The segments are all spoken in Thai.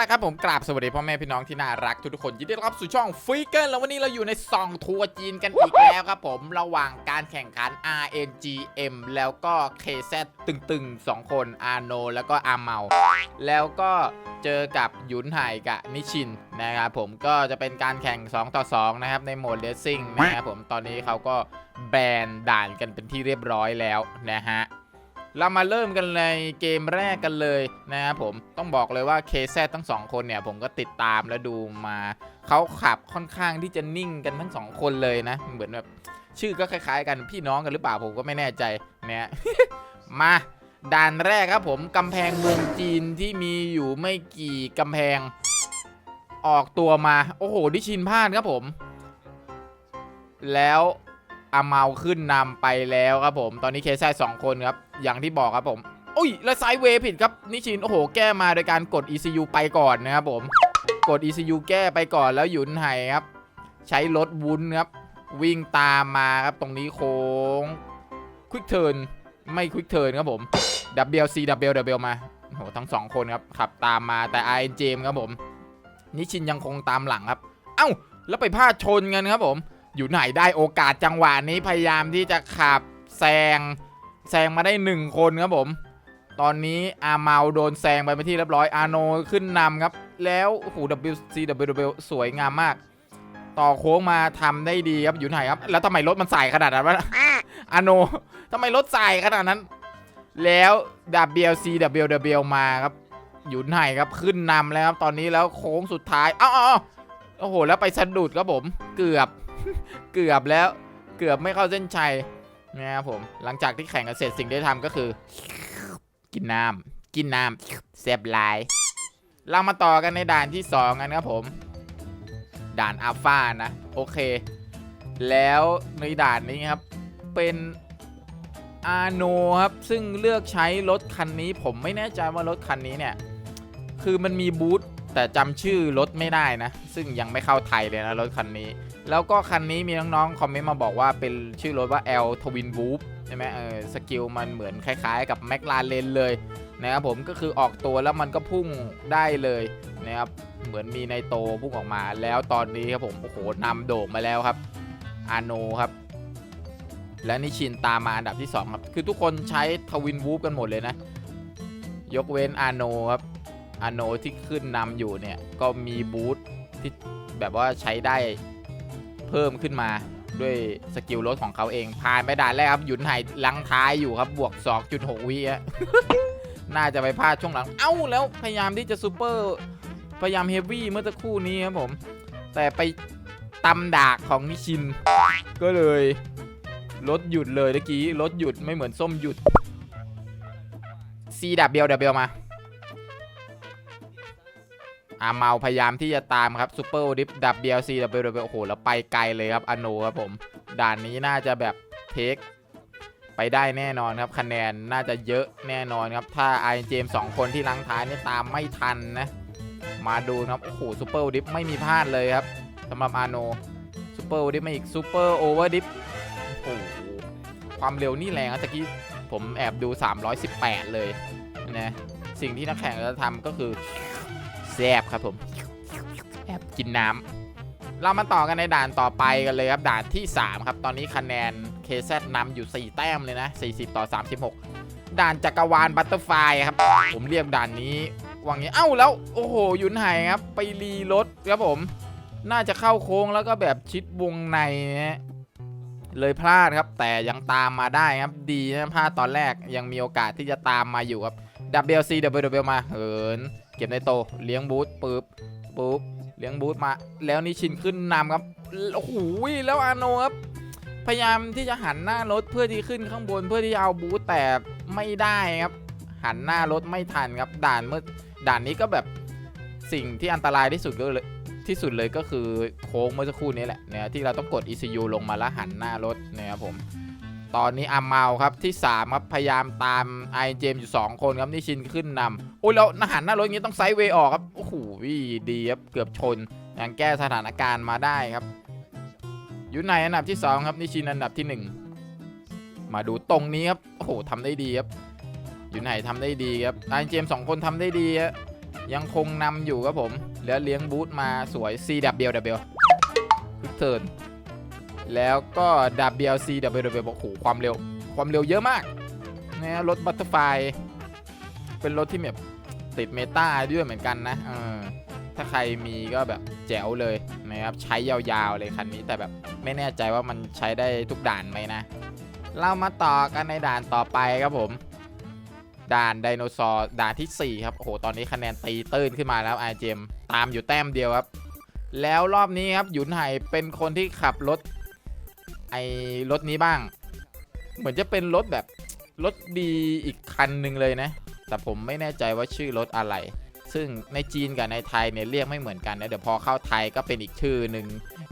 ละครับผมกราบสวัสดีพ่อแม่พี่น้องที่น่ารักทุกๆคนยินดีต้อนรับสู่ช่องฟิกเกอร์แล้ววันนี้เราอยู่ในซองทัวร์จีนกันอีกแล้วครับผมระหว่างการแข่งขัน RNGM แล้วก็ KZ ตึงๆ 2 คนอาโน แล้วก็อาเมา แล้วก็เจอกับยุนไห่กับนิชินนะครับผมก็จะเป็นการแข่ง 2 ต่อ 2 นะครับในโหมดเลสซิ่งนะครับผมตอนนี้เขาก็แบนด่านกันเป็นที่เรียบร้อยแล้วนะฮะ เรามาเริ่มกันในเกมแรกกันเลยนะครับผมต้องบอกเลยว่าเคแซทั้งสองคนเนี่ย ผมก็ติดตามและดูมาเขาขับค่อนข้างที่จะนิ่งกันทั้งสองคนเลยนะ เหมือนแบบชื่อก็คล้าย ๆ กันพี่น้องกันหรือเปล่าผมก็ไม่แน่ใจเนี่ยมาด่านแรกครับผมกำแพงเมืองจีนที่มีอยู่ไม่กี่กำแพงออกตัวมา โอ้โห ดิชินพลาดครับผม แล้ว อาเมาขึ้นนำไปแล้วครับผม ตอนนี้เคซ่สองคนครับ อย่างที่บอกครับผม อุ้ย แล้วไซเวผิดครับ นิชิน โอ้โห แก้มาโดยการกด ECU ไปก่อนนะครับผม กด ECU แก้ไปก่อนแล้วหยุนไห่ครับ ใช้รถวุ้นครับ วิ่งตามมาครับ ตรงนี้โค้ง ควิกเทิร์น ไม่ควิกเทิร์นครับผม WC W W มา โอ้โห ทั้งสองคนครับ ขับตามมา แต่ i n j ครับผม นิชินยังคงตามหลังครับ เอ้า แล้วไปพลาดชนกันครับผม อยู่ไหนได้โอกาสจังหวะนี้พยายามที่จะขับแซงแซงมาได้หนึ่งคนครับผม ตอนนี้อาเมาโดนแซงไปเป็นที่เรียบร้อยอาโนขึ้นนำครับ แล้วโอ้โห WCW สวยงามมาก ต่อโค้งมาทำได้ดีครับอยู่ไหนครับ แล้วทำไมรถมันสายขนาดนั้นวะอาโนทำไมรถสายขนาดนั้น แล้ว WCW มาครับอยู่ไหนครับขึ้นนำแล้วครับตอนนี้แล้วโค้งสุดท้ายเอ้าเอาเอาโอ้โห แล้วไปสะดุดครับผมเกือบ เกือบแล้วเกือบไม่เข้าเส้นชัยนะครับผมหลังจากที่แข่งกันเสร็จสิ่งที่ทำก็คือ กินน้ำกินน้ำแซบลาย เรามาต่อกันในด่านที่2กันครับผม ด่านอัลฟานะ โอเค แล้วในด่านนี้ครับ เป็นอาโนครับ ซึ่งเลือกใช้รถคันนี้ ผมไม่แน่ใจว่ารถคันนี้เนี่ย คือมันมีบูธ แต่จำชื่อรถไม่ได้นะ ซึ่งยังไม่เข้าไทยเลยนะรถคันนี้ แล้วก็คันนี้มีน้องๆ คอมเมนต์มาบอกว่าเป็นชื่อรถว่า L Twin Whoop ใช่ไหมเออสกิลมันเหมือนคล้ายๆ กับ m c l a r e n เลยนะครับผมก็คือออกตัวแล้วมันก็พุ่งได้เลยนะครับเหมือนมีในโตพุ่งออกมา แล้วตอนนี้ครับผมโอ้โหนำโด่งมาแล้วครับอาโนครับ และนิชินตามมาอันดับที่ 2 ครับ คือทุกคนใช้ทวินวูฟกันหมดเลยนะ ยกเว้นอาโนครับ อโนที่ขึ้นนำอยู่เนี่ย ก็มีบูทที่แบบว่าใช้ได้เพิ่มขึ้นมาด้วยสกิลรถของเขาเองผ่านไปด่านแรกครับหยุนไห่ลังท้ายอยู่ครับบวก 2.6 วิอะน่าจะไปพลาดช่วงหลัง เอ้าแล้วพยายามที่จะซูเปอร์ พยายามเฮฟวี่เมื่อสักครู่นี้ครับผม แต่ไปตำดากของนิชิน ก็เลยรถหยุดเลยเมื่อกี้รถหยุดไม่เหมือนส้มหยุด C W W มา อาเมาพยายามที่จะตามครับซูเปอร์ดิฟดับ BLC W W โอ้โหแล้วไปไกลเลยครับอโนครับผม ด่านนี้น่าจะแบบเทคไปได้แน่นอนครับคะแนนน่าจะเยอะแน่นอนครับ ถ้าไอเจมสองคนที่ลังท้ายนี่ตามไม่ทันนะ มาดูครับโอ้โหซูเปอร์ดิฟไม่มีพลาดเลยครับสำหรับอาโนซูเปอร์ดิฟมาอีกซูเปอร์โอเวอร์ดิฟโอ้โหความเร็วนี่แรงนะตะกี้ผมแอบดู 318 เลยนะสิ่งที่นักแข่งจะทำก็คือ แซบครับผมแอบกินน้ำเรามาต่อกันในด่านต่อไปกันเลยครับด่านที่ 3 ครับ ตอนนี้คะแนน KZ นำอยู่ 4 แต้มเลยนะ 40 ต่อ 36 ด่านจักรวาลบัตเตอร์ไฟครับ ผมเรียกด่านนี้วังนี้เอ้าแล้ว โอ้โหยุนไห่ครับ ไปรีรถครับผม น่าจะเข้าโค้งแล้วก็แบบชิดวงในนะฮะเลยพลาดครับ แต่ยังตามมาได้ครับ ดีนะพลาดตอนแรกยังมีโอกาสที่จะตามมาอยู่ครับ WC W มาเหินเก็บในโตเลี้ยงบูทปุ๊บปุ๊บเลี้ยงบูทมา แล้วนิชินขึ้นนำครับโอ้โหแล้วอาโนครับพยายามที่จะหันหน้ารถเพื่อที่ขึ้นข้างบนเพื่อที่จะเอาบูทแต่ไม่ได้ครับ หันหน้ารถไม่ทันครับ ด่านเมื่อด่านนี้ก็แบบสิ่งที่อันตรายที่สุดก็เลยที่สุดเลยก็คือโค้งเมื่อสักครู่นี้แหละเนี่ยที่เราต้องกด ECU ลงมาแล้วหันหน้ารถนะครับผม ตอนนี้อาเมาครับที่ 3 ครับ พยายามตามไอเจมอยู่ 2 คนครับนิชินขึ้นนำโอ้ยแล้วหันหน้ารถอย่างนี้ต้องไซด์เวย์ออกครับโอ้โหดีครับเกือบชนยังแก้สถานการณ์มาได้ครับ อยู่ในอันดับที่ 2 ครับนิชินอันดับที่ 1 มาดูตรงนี้ครับโอ้โหทำได้ดีครับอยู่ไหนทำได้ดีครับไอเจมสองคนทำได้ดีครยังคงนำอยู่ครับผมแล้วเลี้ยงบูทมาสวย CWW ทุกเทิร์น แล้วก็ WCWW บอกโหความเร็ว ความเร็วเยอะมากนะรถบัตเตอร์ไฟเป็นรถที่แบบติดเมตาด้วยเหมือนกันนะเออถ้าใครมีก็แบบแจ๋วเลยนะครับใช้ยาวๆเลยคันนี้แต่แบบไม่แน่ใจว่ามันใช้ได้ทุกด่านไหมนะ เรามาต่อกันในด่านต่อไปครับผม ด่านไดโนเสาร์ด่านทีสี่4 ครับ โอ้โห ตอนนี้คะแนนตีตื้นขึ้นมาแล้วไอเจมตามอยู่แต้มเดียวครับ แล้วรอบนี้ครับหยุนไห่เป็นคนที่ขับรถ ไอรถนี้บ้าง เหมือนจะเป็นรถแบบรถดีอีกคันหนึ่งเลยนะ แต่ผมไม่แน่ใจว่าชื่อรถอะไร ซึ่งในจีนกับในไทยเนี่ยเรียกไม่เหมือนกันนะเดี๋ยวพอเข้าไทยก็เป็นอีกชื่อหนึ่ง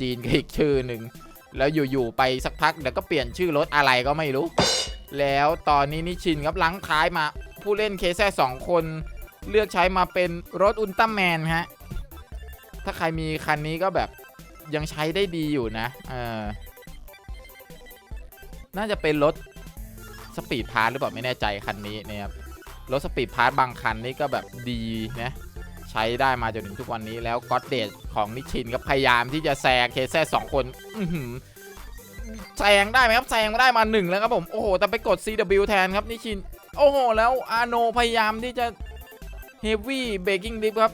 จีนก็อีกชื่อหนึ่งแล้วอยู่ๆไปสักพักเดี๋ยวก็เปลี่ยนชื่อรถอะไรก็ไม่รู้ แล้วตอนนี้นิชินครับลังท้ายมาผู้เล่นเคแซ่สองคน เลือกใช้มาเป็นรถอุลตร้าแมนฮะถ้าใครมีคันนี้ก็แบบยังใช้ได้ดีอยู่นะ เออ น่าจะเป็นรถสปีดพาร์ทหรือเปล่าไม่แน่ใจคันนี้นะครับรถสปีดพาร์ทบางคันนี่ก็แบบดีนะใช้ได้มาจนถึงทุกวันนี้แล้วก็เดดของนิชินก็พยายามที่จะแซงเคแซ่สองคนแซงได้ไหมครับแซงได้มาหนึ่งแล้วครับผมโอ้โหแต่ไปกด CW แทนครับนิชิน โอ้โห แล้วอาโนพยายามที่จะ Heavy Braking Dip ครับ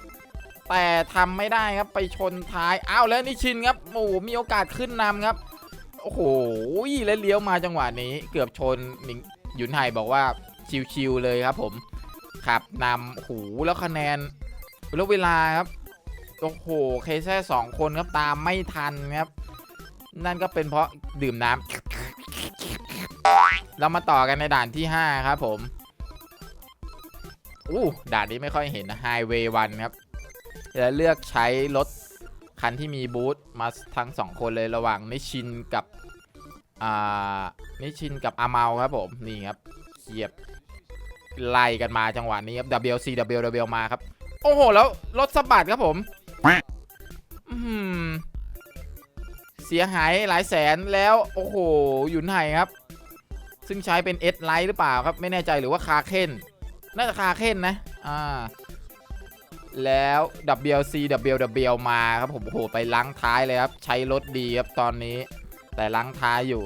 แต่ทำไม่ได้ครับไปชนท้าย อ้าวแล้วนิชินครับโอ้โหมีโอกาสขึ้นนำครับ อ้โหแล้วเลี้ยวมาจังหวะนี้ เกือบชนหนิงยุนไห่บอกว่าชิวๆเลยครับ ผมขับนำโอ้โหแล้วคะแนนแล้วเวลาครับโอ้โหเคแค่สองคนครับตามไม่ทันครับ นั่นก็เป็นเพราะดื่มน้ำเรามาต่อกันในด่านที่ 5 ครับผมอู้ด่านนี้ไม่ค่อยเห็นนะ Highway 1ครับจะเลือกใช้รถ คันที่มีบูธมาทั้งสองคนเลยระหว่างนิชินกับอ่านิชินกับอาเมาครับผมนี่ครับเขียบไล่กันมาจังหวะนี้ครับ WC WW มาครับ โอ้โห แล้วรถสะบัดครับผมอืมเสียหายหลายแสนแล้วโอ้โหหยุนไห่ครับ ซึ่งใช้เป็นเอสไลท์หรือเปล่าครับ ไม่แน่ใจหรือว่าคาเคนน่าจะคาเคนนะ อ่า แล้ว WC WW มาครับผมโอ้โหไปล้างท้ายเลยครับ ใช้รถดีครับตอนนี้ แต่ล้างท้ายอยู่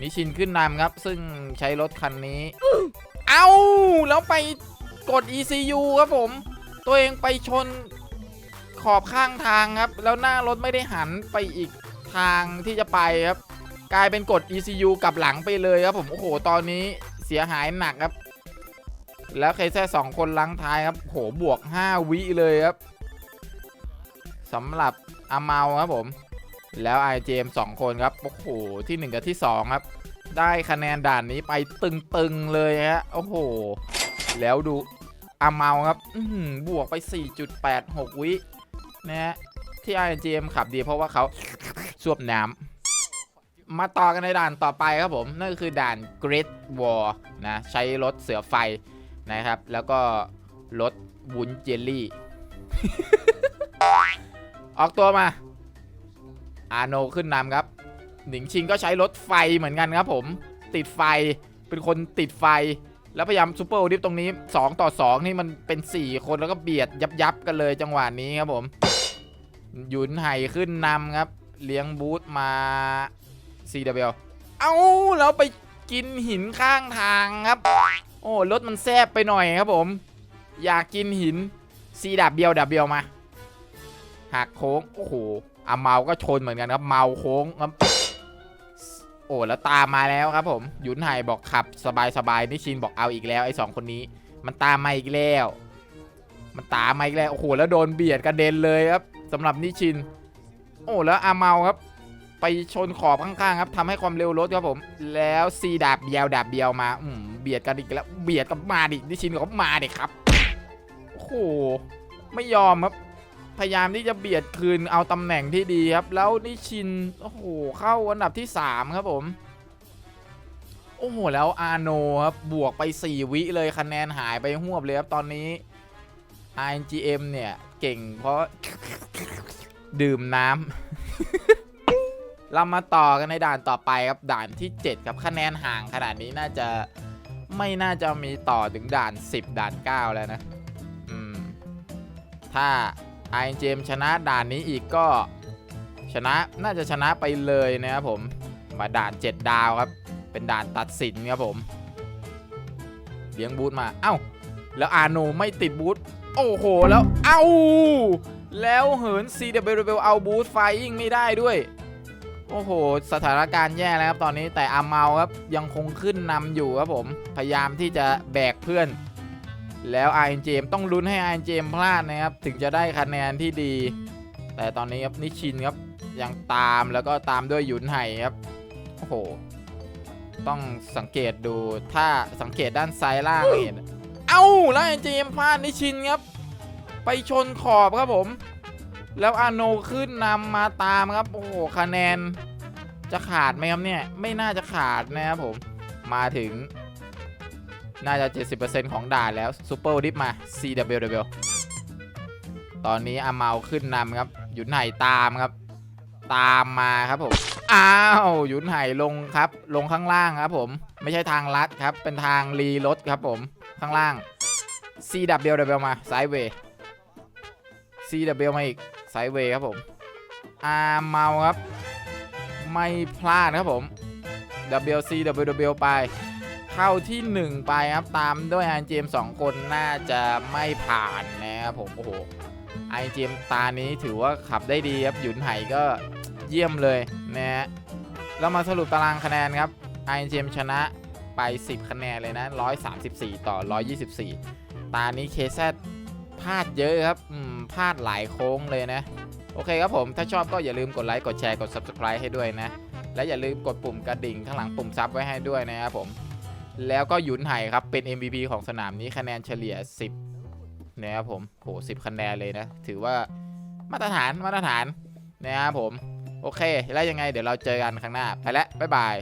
นิชินขึ้นนำครับ ซึ่งใช้รถคันนี้ เอ้า แล้วไปกด ECU ครับผม ตัวเองไปชนขอบข้างทางครับ แล้วหน้ารถไม่ได้หันไปอีกทางที่จะไปครับ กลายเป็นกด ECU กลับหลังไปเลยครับผม โอ้โห ตอนนี้เสียหายหนักครับ แล้วเคแซ่สองคนลังท้ายครับโหบวก 5 วิเลยครับสำหรับอาเมาครับผม แล้วไอเจมสองคนครับโอ้โหที่ 1 กับที่ 2 ครับ ได้คะแนนด่านนี้ไปตึงๆเลยฮะโอ้โห แล้วดูอาเมาครับบวกไป 4.86 วินะฮะที่ไอเจมขับดีเพราะว่าเขาสวบน้ำมาต่อกันในด่านต่อไปครับผม นั่นก็คือด่าน Great War นะ ใช้รถเสือไฟ นะครับ แล้วก็รถวุ้นเจลลี่ ออกตัวมา อาโนขึ้นนำครับ หนิงชิงก็ใช้รถไฟเหมือนกันครับผม ติดไฟ เป็นคนติดไฟ แล้วพยายามซูเปอร์โอดิฟตรงนี้ 2 ต่อ 2 นี่มันเป็น 4 คนแล้วก็เบียดยับยับกันเลยจังหวะนี้ครับผม หยุนไห่ขึ้นนำครับ เลี้ยงบูธมา CW เอ้าแล้วไปกินหินข้างทางครับ โอ้รถมันแซบไปหน่อยครับผม อยากกินหิน C ดับเบียวดับเบียวมาหักโค้งโอ้โหอาเมาก็ชนเหมือนกันครับ เมาโค้งครับโอ้แล้วตามมาแล้วครับผมยุนไห่บอกขับสบายสบายๆนิชินบอกเอาอีกแล้วไอ้สองคนนี้ มันตามมาอีกแล้ว มันตามมาอีกแล้วโอ้โหแล้วโดนเบียดกระเด็นเลยครับสำหรับนิชิน โอ้แล้วอาเมาครับ ไปชนขอบข้างๆครับทำให้ความเร็วลดครับผม แล้วซีดาบเบียวดาบเบียวมา อืม เบียดกันอีกแล้วเบียดกับมาดินิชินก็มาดิครับโอ้โหไม่ยอมครับพยายามที่จะเบียดคืนเอาตำแหน่งที่ดีครับ แล้วนิชินโอ้โหเข้าอันดับที่ 3 ครับผมโอ้โหแล้วอาโนครับบวกไป 4 วิเลยคะแนนหายไปหวบเลยครับตอนนี้ RNGM เนี่ยเก่งเพราะดื่มน้ำเรามาต่อกันในด่านต่อไปครับด่านที่ 7 ครับคะแนนห่างขนาดนี้น่าจะ ไม่น่าจะมีต่อถึงด่าน 10 ด่าน 9 แล้วนะ อืม ถ้าไอเจมชนะด่านนี้อีกก็ชนะน่าจะชนะไปเลยนะครับผม มาด่าน 7 ดาวครับ เป็นด่านตัดสินครับผมเลี้ยงบูธมาเอ้า แล้วอาโนไม่ติดบูธโอ้โห แล้ว เอ้า แล้วเหิน CWW เอาบูธไฟอิงไม่ได้ด้วย โอ้โห สถานการณ์แย่แล้วครับตอนนี้แต่อาเมาครับยังคงขึ้นนำอยู่ครับผม พยายามที่จะแบกเพื่อน แล้ว RNGM ต้องลุ้นให้ RNGM พลาดนะครับ ถึงจะได้คะแนนที่ดี แต่ตอนนี้ครับนิชินครับยังตามแล้วก็ตามด้วยหยุนไห่ครับโอ้โห ต้องสังเกตดูถ้าสังเกตด้านซ้ายล่างเห็น เอ้าแล้วไอเจมพลาดนิชินครับ ไปชนขอบครับผม แล้วอาโนขึ้นนำมาตามครับ โอ้โหคะแนน จะขาดไหมครับเนี่ย ไม่น่าจะขาดนะครับผม มาถึง น่าจะ 70%ของด่านแล้วซูเปอร์ดิฟมา CWW ตอนนี้อาเมาขึ้นนำครับ หยุนไห่ตามครับ ตามมาครับผม อ้าวหยุนไห่ลงครับ ลงข้างล่างครับผม ไม่ใช่ทางลัดครับ เป็นทางรีรถครับผม ข้างล่าง CWW มาไซด์เวย์ CW มาอีกไซเวย์ครับผมอาเมาครับ ไม่พลาดครับผม WCWW ไป เข้าที่ 1 ไปครับตามด้วยไอเจมสองคนน่าจะไม่ผ่านนะครับผมโอ้โหไอเจมตานี้ถือว่าขับได้ดีครับหยุนไห่ก็เยี่ยมเลยนะฮะเรามาสรุปตารางคะแนนครับไอเจมชนะไป 10 คะแนนเลยนะ 134 ต่อ 124 ตานี้เคซ พลาดเยอะครับอืมพลาดหลายโค้งเลยนะ โอเคครับผม ถ้าชอบก็อย่าลืมกดไลค์กดแชร์กด Subscribe ให้ด้วยนะ และอย่าลืมกดปุ่มกระดิ่งข้างหลังปุ่มซับไว้ให้ด้วยนะครับผม แล้วก็ยุนไห่ครับเป็น MVP ของสนามนี้คะแนนเฉลี่ย 10นะครับผมโห10คะแนนเลยนะ ถือว่ามาตรฐานมาตรฐานนะครับผม โอเค แล้วยังไงเดี๋ยวเราเจอกันครั้งหน้า ไปแล้วบ๊ายบาย